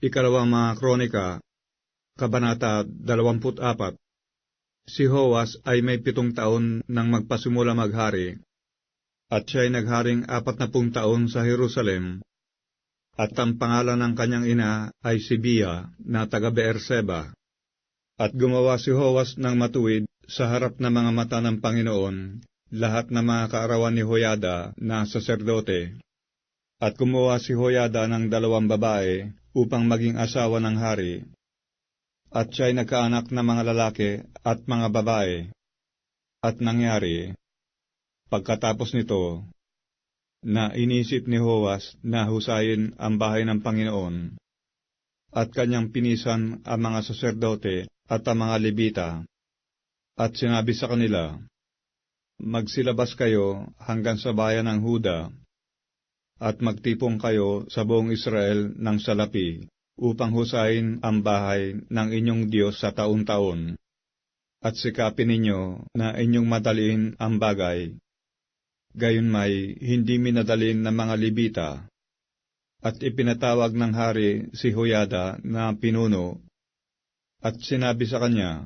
Ikalawang mga kronika, Kabanata 24 Si Hoas ay may pitong taon nang magpasimula maghari, at siya ay nagharing apat na pung taon sa Jerusalem, at ang pangalan ng kanyang ina ay si Bia na taga Beerseba. At gumawa si Hoas ng matuwid sa harap ng mga mata ng Panginoon, lahat ng mga kaarawan ni Hoyada na saserdote. At gumawa si Hoyada ng dalawang babae upang maging asawa ng hari. At siya'y nagkaanak ng mga lalaki at mga babae. At nangyari, pagkatapos nito, na inisip ni Hoas na husayin ang bahay ng Panginoon, at kanyang pinisan ang mga saserdote at ang mga libita, at sinabi sa kanila, Magsilabas kayo hanggang sa bayan ng Huda, at magtipong kayo sa buong Israel ng salapi, upang husayin ang bahay ng inyong Diyos sa taon-taon, at sikapin ninyo na inyong madaliin ang bagay. Gayon may hindi minadalin ng mga libita, at ipinatawag ng hari si Hoyada na pinuno, at sinabi sa kanya,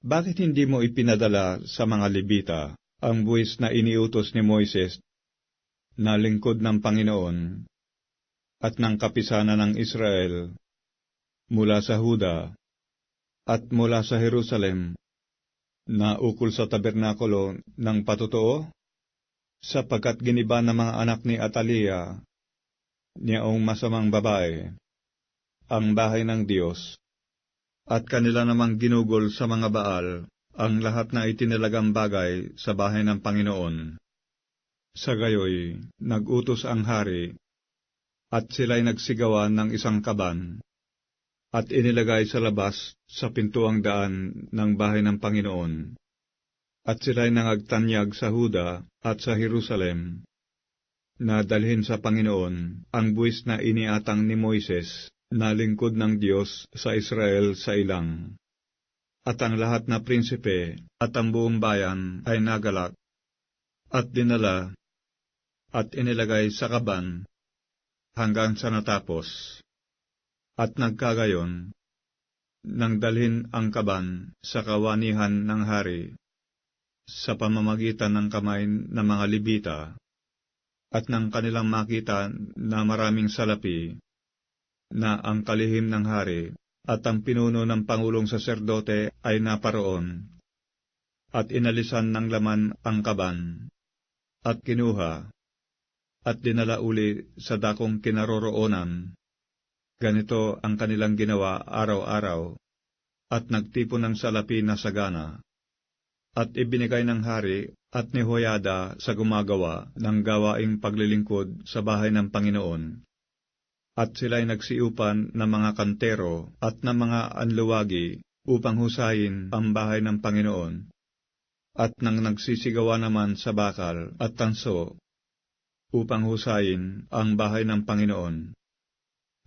Bakit hindi mo ipinadala sa mga libita ang buwis na iniutos ni Moises na lingkod ng Panginoon at ng kapisanan ng Israel mula sa Huda at mula sa Jerusalem na ukol sa tabernakulo ng patutuo sapagkat giniba ng mga anak ni Atalia niyaong masamang babae ang bahay ng Diyos at kanila namang ginugol sa mga baal ang lahat na itinalagang bagay sa bahay ng Panginoon. Sa gayoy, nagutos ang hari, at sila'y nagsigawan ng isang kaban, at inilagay sa labas sa pintuang daan ng bahay ng Panginoon. At sila'y nangagtanyag sa Huda at sa Jerusalem, na dalhin sa Panginoon ang buwis na iniatang ni Moises na lingkod ng Diyos sa Israel sa ilang. At ang lahat na prinsipe at ang buong bayan ay nagalak at dinala at inilagay sa kaban hanggang sa natapos. At nagkagayon, nang dalhin ang kaban sa kawanihan ng hari sa pamamagitan ng kamay ng mga libita at nang kanilang makita na maraming salapi na ang kalihim ng hari at ang pinuno ng pangulong saserdote ay naparoon at inalisan ng laman ang kaban at kinuha at dinala uli sa dakong kinaroroonan. Ganito ang kanilang ginawa araw-araw, at nagtipon ng salapi na sagana. At ibinigay ng hari at ni Hoyada sa gumagawa ng gawaing paglilingkod sa bahay ng Panginoon. At sila'y nagsiupan ng mga kantero at ng mga anluwagi upang husayin ang bahay ng Panginoon. At nang nagsisigawa naman sa bakal at tanso upang husayin ang bahay ng Panginoon.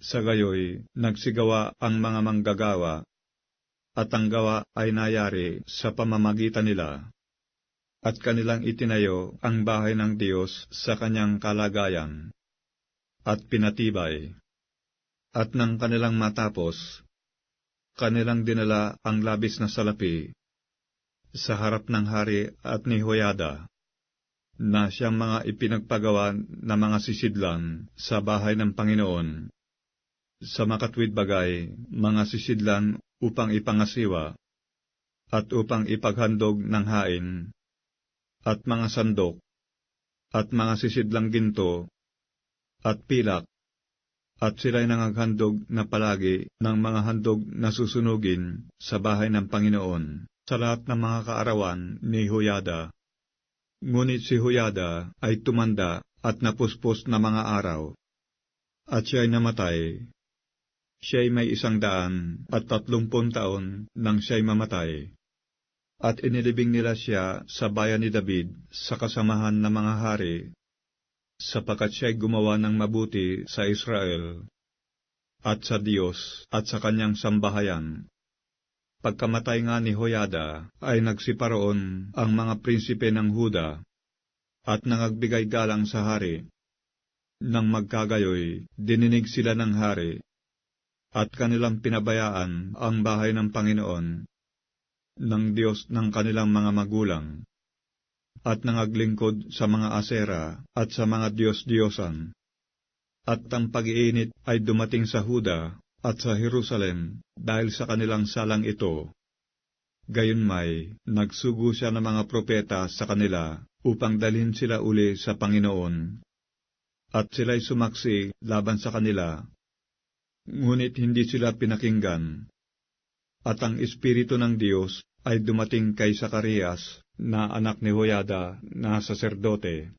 Sa gayoy, nagsigawa ang mga manggagawa, at ang gawa ay nayari sa pamamagitan nila, at kanilang itinayo ang bahay ng Diyos sa kanyang kalagayan, at pinatibay. At nang kanilang matapos, kanilang dinala ang labis na salapi sa harap ng hari at ni Hoyada na siyang mga ipinagpagawa na mga sisidlan sa bahay ng Panginoon. Sa makatwid bagay, mga sisidlan upang ipangasiwa, at upang ipaghandog ng hain, at mga sandok, at mga sisidlang ginto, at pilak, at sila'y nangaghandog na palagi ng mga handog na susunugin sa bahay ng Panginoon sa lahat ng mga kaarawan ni Huyada Ngunit si Huyada ay tumanda at napuspos na mga araw, at siya ay namatay. Siya ay may isang daan at tatlumpun taon nang siya ay mamatay. At inilibing nila siya sa bayan ni David sa kasamahan ng mga hari, sapagkat siya ay gumawa ng mabuti sa Israel, at sa Diyos at sa kanyang sambahayan. Pagkamatay nga ni Hoyada, ay nagsiparoon ang mga prinsipe ng Huda, at nangagbigay galang sa hari. Nang magkagayoy, dininig sila ng hari, at kanilang pinabayaan ang bahay ng Panginoon, ng Diyos ng kanilang mga magulang, at nangaglingkod sa mga asera at sa mga Diyos-Diyosan. At ang pag-iinit ay dumating sa Huda at sa Jerusalem dahil sa kanilang salang ito. Gayunmay, nagsugo siya ng mga propeta sa kanila upang dalhin sila uli sa Panginoon. At sila'y sumaksi laban sa kanila, ngunit hindi sila pinakinggan. At ang Espiritu ng Diyos ay dumating kay Sakarias na anak ni Hoyada na saserdote.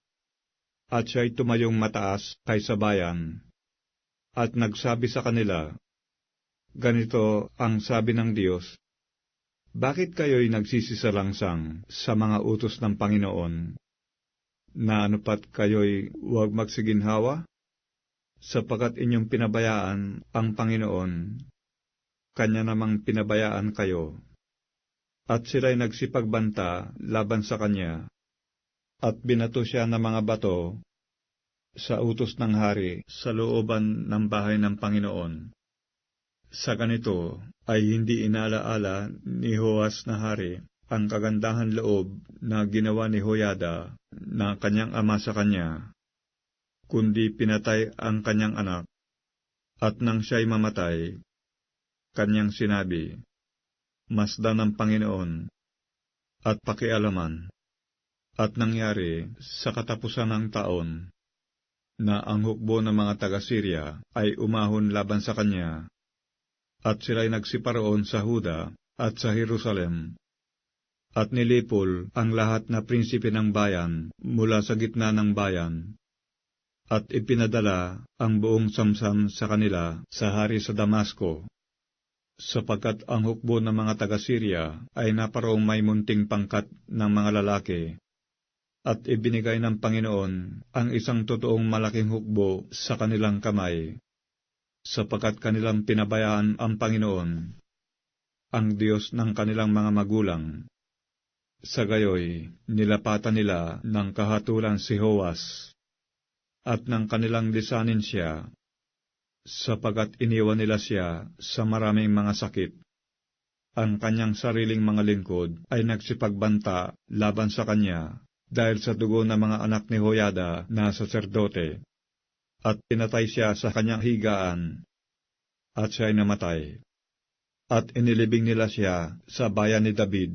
At siya'y tumayong mataas kaysa bayan. At nagsabi sa kanila, Ganito ang sabi ng Diyos, Bakit kayo'y nagsisisalangsang sa mga utos ng Panginoon? Na anupat kayo'y huwag magsiginhawa? Sapagat inyong pinabayaan ang Panginoon, Kanya namang pinabayaan kayo. At sila'y nagsipagbanta laban sa Kanya, at binato siya ng mga bato sa utos ng hari sa looban ng bahay ng Panginoon. Sa ganito ay hindi inaalaala ni Hoas na hari ang kagandahan loob na ginawa ni Hoyada na kanyang ama sa kanya, kundi pinatay ang kanyang anak, at nang siya'y mamatay, kanyang sinabi, Masdan ng Panginoon, at pakialaman, at nangyari sa katapusan ng taon, na ang hukbo ng mga taga-Syria ay umahon laban sa kanya, at sila'y nagsiparoon sa Huda at sa Jerusalem, at nilipol ang lahat na prinsipe ng bayan mula sa gitna ng bayan, at ipinadala ang buong samsam sa kanila sa hari sa Damasco, sapagkat ang hukbo ng mga taga-Syria ay naparoong may munting pangkat ng mga lalaki, at ibinigay ng Panginoon ang isang totoong malaking hukbo sa kanilang kamay, sapagkat kanilang pinabayaan ang Panginoon, ang Diyos ng kanilang mga magulang. Sa gayoy, nilapatan nila ng kahatulan si Hoas, at ng kanilang lisanin siya, sapagat iniwan nila siya sa maraming mga sakit. Ang kanyang sariling mga lingkod ay nagsipagbanta laban sa kanya dahil sa dugo ng mga anak ni Hoyada na saserdote, at pinatay siya sa kanyang higaan, at siya'y namatay. At inilibing nila siya sa bayan ni David,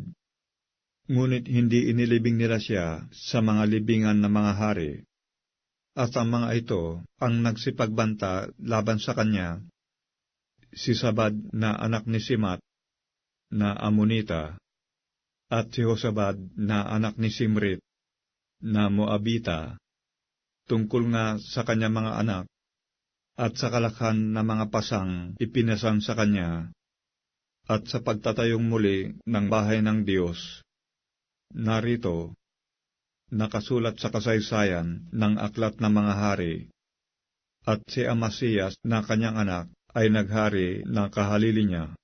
ngunit hindi inilibing nila siya sa mga libingan ng mga hari. At ang mga ito ang nagsipagbanta laban sa kanya, si Sabad na anak ni Simat, na Amonita, at si Hosabad na anak ni Simrit, na Moabita, tungkol nga sa kanya mga anak, at sa kalakhan na mga pasang ipinasan sa kanya, at sa pagtatayong muli ng bahay ng Diyos. Narito, nakasulat sa kasaysayan ng aklat ng mga hari, at si Amasiyas na kanyang anak ay naghari na kahalili niya.